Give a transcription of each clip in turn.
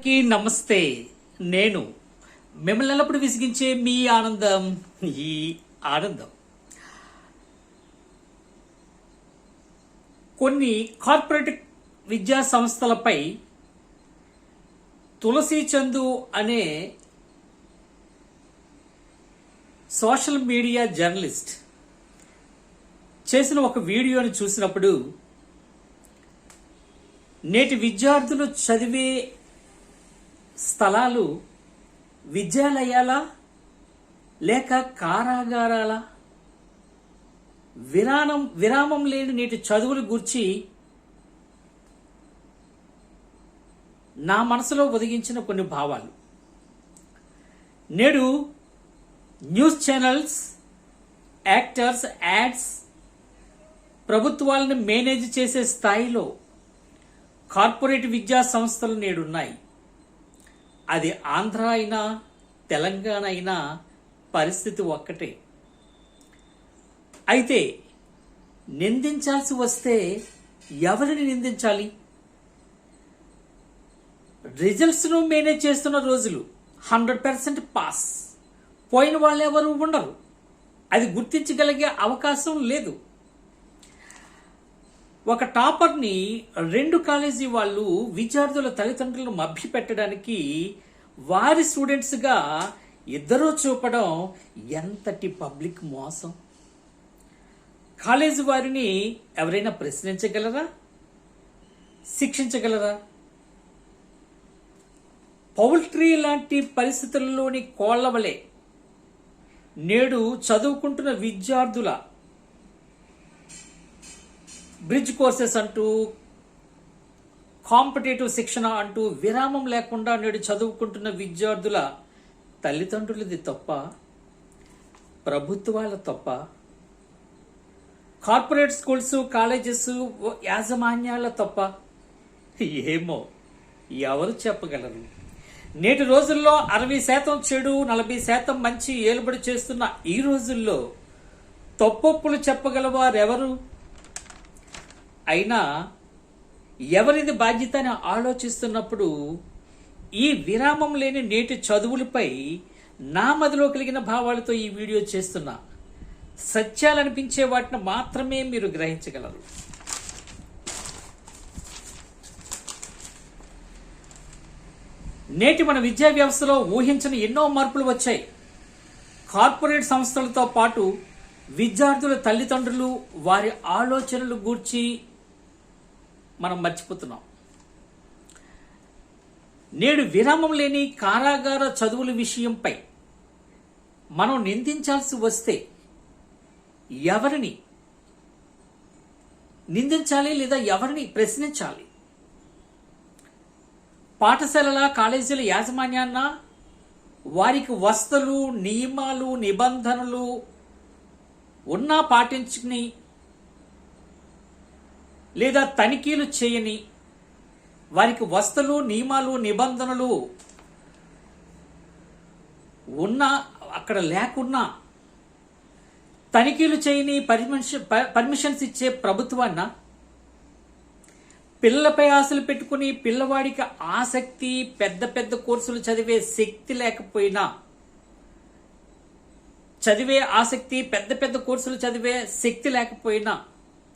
అందరికీ నమస్తే. నేను మిమ్మల్ని ఎల్లప్పుడు విసిగించే మీ ఆనందం ఈ ఆనందం. కొన్ని కార్పొరేట్ విద్యా సంస్థలపై తులసి చందు అనే సోషల్ మీడియా జర్నలిస్ట్ చేసిన ఒక వీడియోని చూసినప్పుడు నేటి విద్యార్థులు చదివే స్థలాలు విద్యాలయాల లేక కారాగారాల? విరామం విరామం లేని నేటి చదువులు గురించి నా మనసులో ఒదిగించిన కొన్ని భావాలు. నేడు న్యూస్ ఛానల్స్ యాక్టర్స్ యాడ్స్ ప్రభుత్వాలను మేనేజ్ చేసే స్థాయిలో కార్పొరేట్ విద్యా సంస్థలు నేడున్నాయి. అది ఆంధ్ర అయినా తెలంగాణ అయినా పరిస్థితి ఒక్కటే. అయితే నిందించాల్సి వస్తే ఎవరిని నిందించాలి? రిజల్ట్స్ను మేనేజ్ చేస్తున్న రోజులు హండ్రెడ్ పర్సెంట్ పాస్. పోయిన వాళ్ళు ఎవరు ఉండరు. అది గుర్తించగలిగే అవకాశం లేదు. ఒక టాపర్ని రెండు కాలేజీ వాళ్ళు విద్యార్థుల తల్లిదండ్రులను మభ్యపెట్టడానికి వారి స్టూడెంట్స్గా ఇద్దరూ చూపడం ఎంతటి పబ్లిక్ మోసం? కాలేజీ వారిని ఎవరైనా ప్రశ్నించగలరా? శిక్షించగలరా? పౌల్ట్రీ లాంటి పరిస్థితుల్లోని కోళ్ళవలే నేడు చదువుకుంటున్న విద్యార్థుల బ్రిడ్జ్ కోర్సెస్ అంటూ కాంపిటేటివ్ శిక్షణ అంటూ విరామం లేకుండా నేడు చదువుకుంటున్న విద్యార్థుల తల్లిదండ్రులది తప్ప ప్రభుత్వాల తప్ప కార్పొరేట్ స్కూల్స్ కాలేజెస్ యాజమాన్యాల తప్ప ఏమో ఎవరు చెప్పగలరు? నేటి రోజుల్లో అరవై శాతం చెడు నలభై శాతం మంచి ఏలుబడి చేస్తున్న ఈ రోజుల్లో తప్పొప్పులు చెప్పగలవారెవరు? అయినా ఎవరిది బాధ్యత అని ఆలోచిస్తున్నప్పుడు ఈ విరామం లేని నేటి చదువులపై నా మదిలో కలిగిన భావాలతో ఈ వీడియో చేస్తున్నా. సత్యాలనిపించే వాటిని మాత్రమే మీరు గ్రహించగలరు. నేటి మన విద్యా వ్యవస్థలో ఊహించని ఎన్నో మార్పులు వచ్చాయి. కార్పొరేట్ సంస్థలతో పాటు విద్యార్థుల తల్లిదండ్రులు వారి ఆలోచనలు గూర్చి మనం మర్చిపోతున్నాం. నేడు విరామం లేని కారాగార చదువుల విషయంపై మనం నిందించాల్సి వస్తే ఎవరిని నిందించాలి లేదా ఎవరిని ప్రశ్నించాలి? పాఠశాలల కాలేజీల యాజమాన్యాన్న వారికి వస్తులు నియమాలు నిబంధనలు ఉన్నా పాటించుకుని లేదా తనిఖీలు చేయని వారికి వస్తులు నియమాలు నిబంధనలు ఉన్నా అక్కడ లేకున్నా తనిఖీలు చేయని పర్మిషన్ పర్మిషన్స్ ఇచ్చే ప్రభుత్వాన్న పిల్లలపై ఆశలు పెట్టుకుని పిల్లవాడికి ఆసక్తి పెద్ద పెద్ద కోర్సులు చదివే శక్తి లేకపోయినా చదివే ఆసక్తి పెద్ద పెద్ద కోర్సులు చదివే శక్తి లేకపోయినా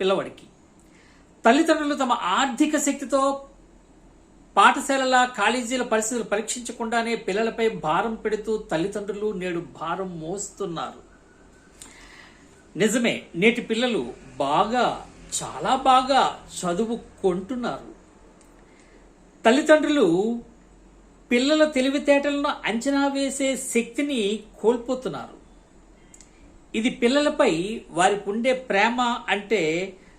పిల్లవాడికి. తల్లిదండ్రులు తమ ఆర్థిక శక్తితో పాఠశాలల కాలేజీల పరిస్థితులు పరీక్షించకుండానే పిల్లలపై భారం పెడుతూ తల్లిదండ్రులు నేడు భారం మోస్తున్నారు. నిజమే నేటి పిల్లలు బాగా చాలా బాగా చదువుకుంటున్నారు. తల్లిదండ్రులు పిల్లల తెలివితేటలను అంచనా వేసే శక్తిని కోల్పోతున్నారు. ఇది పిల్లలపై వారికి ఉండే ప్రేమ అంటే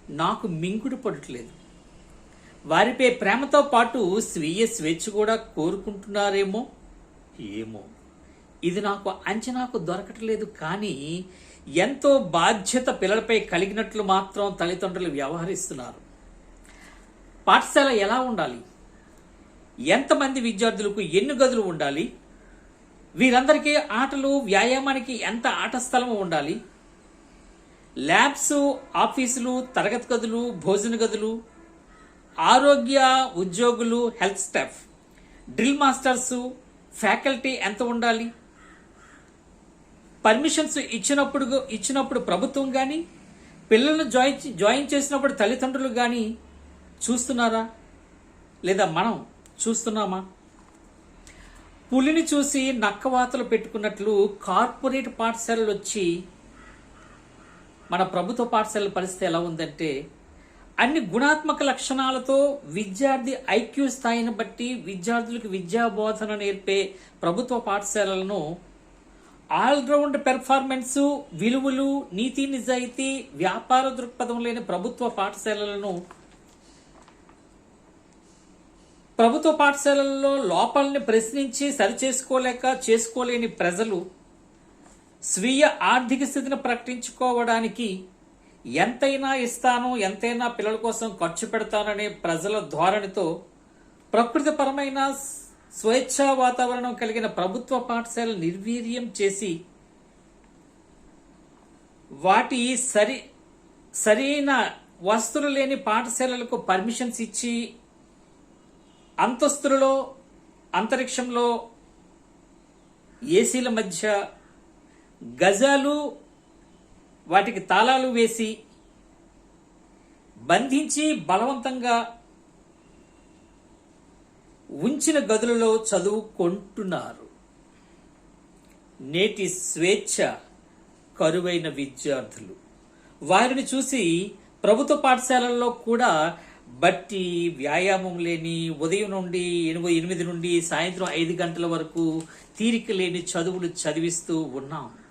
నాకు మింగుడు పడట్లేదు. వారిపై ప్రేమతో పాటు స్వీయ స్వేచ్ఛ కూడా కోరుకుంటున్నారేమో? ఏమో. ఇది నాకు అంచనాకు దొరకట్లేదు కానీ ఎంతో బాధ్యత పిల్లలపై కలిగినట్లు మాత్రం తల్లిదండ్రులు వ్యవహరిస్తున్నారు. పాఠశాల ఎలా ఉండాలి? ఎంతమంది విద్యార్థులకు ఎన్ని గదులు ఉండాలి? వీరందరికీ ఆటలు వ్యాయామానికి ఎంత ఆట స్థలం ఉండాలి? ల్యాబ్స్ ఆఫీసులు తరగతి గదులు భోజన గదులు ఆరోగ్య ఉద్యోగులు health staff drill masters faculty ఎంత ఉండాలి? పర్మిషన్స్ ఇచ్చినప్పుడు ఇచ్చినప్పుడు ప్రభుత్వం కానీ పిల్లలను జాయిన్ జాయిన్ చేసినప్పుడు తల్లిదండ్రులు కానీ చూస్తున్నారా? లేదా మనం చూస్తున్నామా? పులిని చూసి నక్కవాతలు పెట్టుకున్నట్లు కార్పొరేట్ పాఠశాలలు వచ్చి మన ప్రభుత్వ పాఠశాలల పరిస్థితి ఎలా ఉందంటే అన్ని గుణాత్మక లక్షణాలతో విద్యార్థి ఐక్యూ స్థాయిని బట్టి విద్యార్థులకు విద్యా బోధన నేర్పే ప్రభుత్వ పాఠశాలలను ఆల్రౌండ్ పెర్ఫార్మెన్స్ విలువలు నీతి నిజాయితీ వ్యాపార దృక్పథం లేని ప్రభుత్వ పాఠశాలలను ప్రభుత్వ పాఠశాలల్లో లోపాలని ప్రశ్నించి సరిచేసుకోలేక చేసుకోలేని ప్రజలు స్వీయ ఆర్థిక స్థితిని ప్రకటించుకోవడానికి ఎంతైనా ఇస్తాను ఎంతైనా పిల్లల కోసం ఖర్చు పెడతాననే ప్రజల ధోరణితో ప్రకృతిపరమైన స్వేచ్ఛా వాతావరణం కలిగిన ప్రభుత్వ పాఠశాల నిర్వీర్యం చేసి వాటి సరి సరైన వస్తువులు లేని పాఠశాలలకు పర్మిషన్స్ ఇచ్చి అంతస్తులలో అంతరిక్షంలో ఏసీల మధ్య గజాలు వాటికి తాళాలు వేసి బంధించి బలవంతంగా ఉంచిన గదులలో చదువుకుంటున్నారు. నేటి స్వేచ్ఛ కరువైన విద్యార్థులు. వారిని చూసి ప్రభుత్వ పాఠశాలల్లో కూడా బట్టి వ్యాయామం లేని ఉదయం నుండి ఎనిమిది ఎనిమిది నుండి సాయంత్రం ఐదు గంటల వరకు తీరిక లేని చదువులు చదివిస్తూ ఉన్నాం.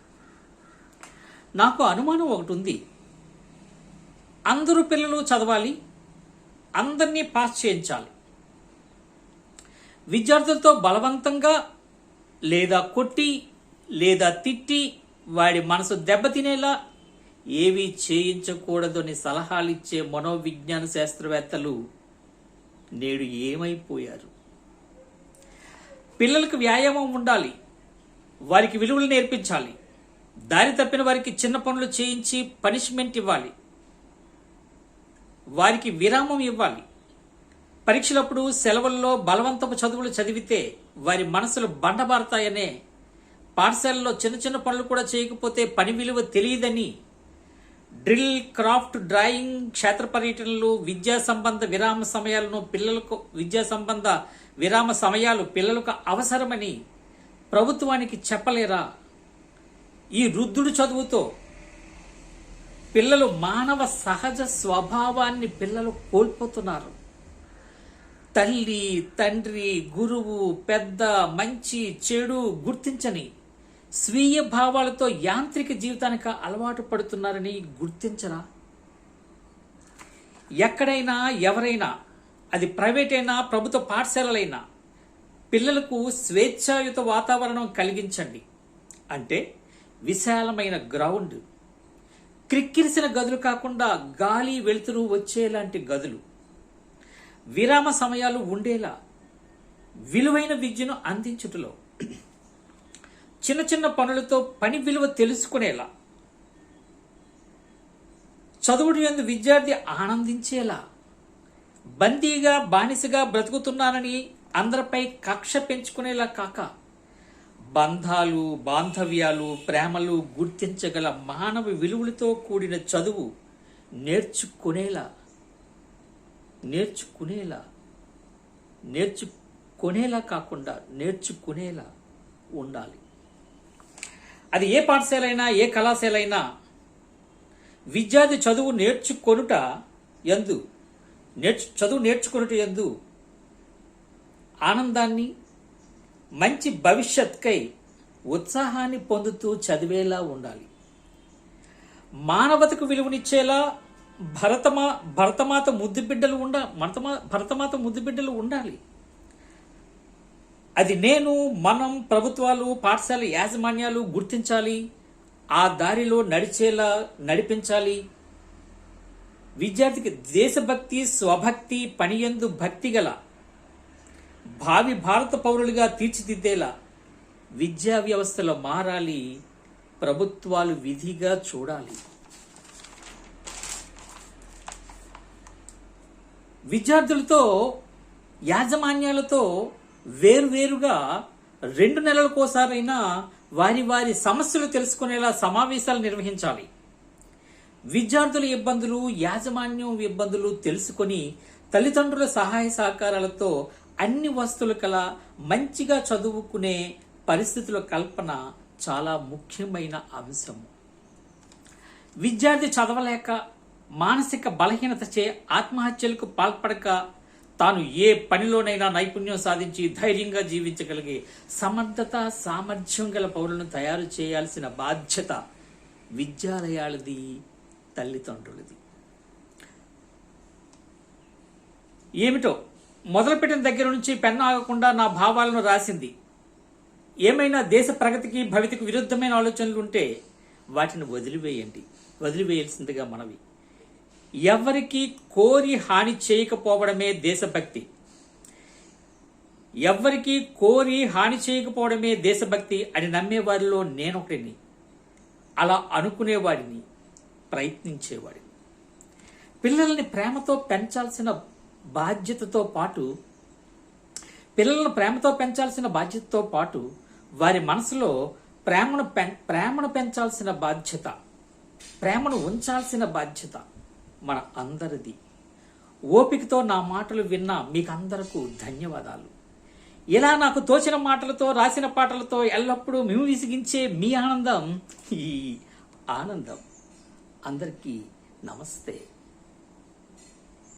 నాకు అనుమానం ఒకటి ఉంది. అందరూ పిల్లలు చదవాలి అందరినీ పాస్ చేయించాలి. విద్యార్థులతో బలవంతంగా లేదా కొట్టి లేదా తిట్టి వాడి మనసు దెబ్బతినేలా ఏవి చేయించకూడదని సలహాలిచ్చే మనోవిజ్ఞాన శాస్త్రవేత్తలు నేడు ఏమైపోయారు? పిల్లలకు వ్యాయామం ఉండాలి వారికి విలువలు నేర్పించాలి దారి తప్పిన వారికి చిన్న పనులు చేయించి పనిష్మెంట్ ఇవ్వాలి. వారికి విరామం ఇవ్వాలి. పరీక్షలప్పుడు సెలవుల్లో బలవంతపు చదువులు చదివితే వారి మనసులు బండబారతాయనే పాఠశాలలో చిన్న చిన్న పనులు కూడా చేయకపోతే పని విలువ తెలియదని డ్రిల్ క్రాఫ్ట్ డ్రాయింగ్ క్షేత్ర పర్యటనలు విద్యా సంబంధ విరామ సమయాలను పిల్లలకు విద్యా సంబంధ విరామ సమయాలు పిల్లలకు అవసరమని ప్రభుత్వానికి చెప్పలేరా? ఈ వృద్ధుడు చదువుతో పిల్లలు మానవ సహజ స్వభావాన్ని పిల్లలు కోల్పోతున్నారు. తల్లి తండ్రి గురువు పెద్ద మంచి చెడు గుర్తించని స్వీయ భావాలతో యాంత్రిక జీవితానికి అలవాటు పడుతున్నారని గుర్తించరా? ఎక్కడైనా ఎవరైనా అది ప్రైవేట్ అయినా ప్రభుత్వ పాఠశాలలైనా పిల్లలకు స్వేచ్ఛాయుత వాతావరణం కలిగించండి. అంటే విశాలమైన గ్రౌండ్. క్రిక్కిరిసిన గదులు కాకుండా గాలి వెలుతురు వచ్చేలాంటి గదులు. విరామ సమయాలు ఉండేలా విలువైన విద్యను అందించుటలో. చిన్న చిన్న పనులతో పని విలువ తెలుసుకునేలా. చదువుడు ఎందు విద్యార్థి ఆనందించేలా. బందీగా బానిసగా బ్రతుకుతున్నానని అందరిపై కక్ష పెంచుకునేలా కాక బంధాలు బాంధవ్యాలు ప్రేమలు గుర్తించగల మానవ విలువలతో కూడిన చదువు నేర్చుకునేలా నేర్చుకునేలా నేర్చుకునేలా కాకుండా నేర్చుకునేలా ఉండాలి. అది ఏ పాఠశాలైనా ఏ కళాశాలైనా విద్యార్థి చదువు నేర్చుకొనుట ఎందు నేర్చు చదువు నేర్చుకొనుట ఎందు ఆనందాన్ని మంచి భవిష్యత్కై ఉత్సాహాన్ని పొందుతూ చదివేలా ఉండాలి. మానవతకు విలువనిచ్చేలా భరతమా భరతమాత ముద్దు బిడ్డలు ఉండ భరతమా భరతమాత ముద్దు బిడ్డలు ఉండాలి. అది నేను మనం ప్రభుత్వాలు పాఠశాల యాజమాన్యాలు గుర్తించాలి. ఆ దారిలో నడిచేలా నడిపించాలి. విద్యార్థికి దేశభక్తి స్వభక్తి పనియందు భక్తి గల భావి భారత పౌరులుగా తీర్చిదిద్దేలా విద్యా వ్యవస్థలో మారాలి ప్రభుత్వాలు విధిగా చూడాలి. విద్యార్థులతో యాజమాన్యాలతో వేరువేరుగా రెండు నెలలకోసారైనా వారి వారి సమస్యలు తెలుసుకునేలా సమావేశాలు నిర్వహించాలి. విద్యార్థుల ఇబ్బందులు యాజమాన్యం ఇబ్బందులు తెలుసుకొని తల్లిదండ్రుల సహాయ సహకారాలతో అన్ని వస్తువులు కల మంచిగా చదువుకునే పరిస్థితుల కల్పన చాలా ముఖ్యమైన అంశము విద్యార్థి చదవలేక మానసిక బలహీనత చే ఆత్మహత్యలకు పాల్పడక తాను ఏ పనిలోనైనా నైపుణ్యం సాధించి ధైర్యంగా జీవించగలిగే సమర్థత సామర్థ్యం గల పౌరులను తయారు చేయాల్సిన బాధ్యత విద్యాలయాలది తల్లిదండ్రులది. ఏమిటో మొదలుపెట్టిన దగ్గర నుంచి పెన్ ఆగకుండా నా భావాలను రాసింది. ఏమైనా దేశ ప్రగతికి భవితకు విరుద్ధమైన ఆలోచనలు ఉంటే వాటిని వదిలివేయండి. వదిలివేయాల్సిందిగా మనవి. ఎవరికి కోరి హాని చేయకపోవడమే దేశభక్తి. ఎవ్వరికి కోరి హాని చేయకపోవడమే దేశభక్తి అని నమ్మేవారిలో నేనొకటిని అలా అనుకునేవాడిని ప్రయత్నించేవాడిని. పిల్లల్ని ప్రేమతో పెంచాల్సిన బాధ్యతతో పాటు పిల్లలను ప్రేమతో పెంచాల్సిన బాధ్యతతో పాటు వారి మనసులో ప్రేమను పెం ప్రేమను పెంచాల్సిన బాధ్యత ప్రేమను ఉంచాల్సిన బాధ్యత మన అందరిది. ఓపికతో నా మాటలు విన్న మీకందరకు ధన్యవాదాలు. ఇలా నాకు తోచిన మాటలతో రాసిన పాటలతో ఎల్లప్పుడూ మేము విసిగించే మీ ఆనందం ఈ ఆనందం. అందరికీ నమస్తే.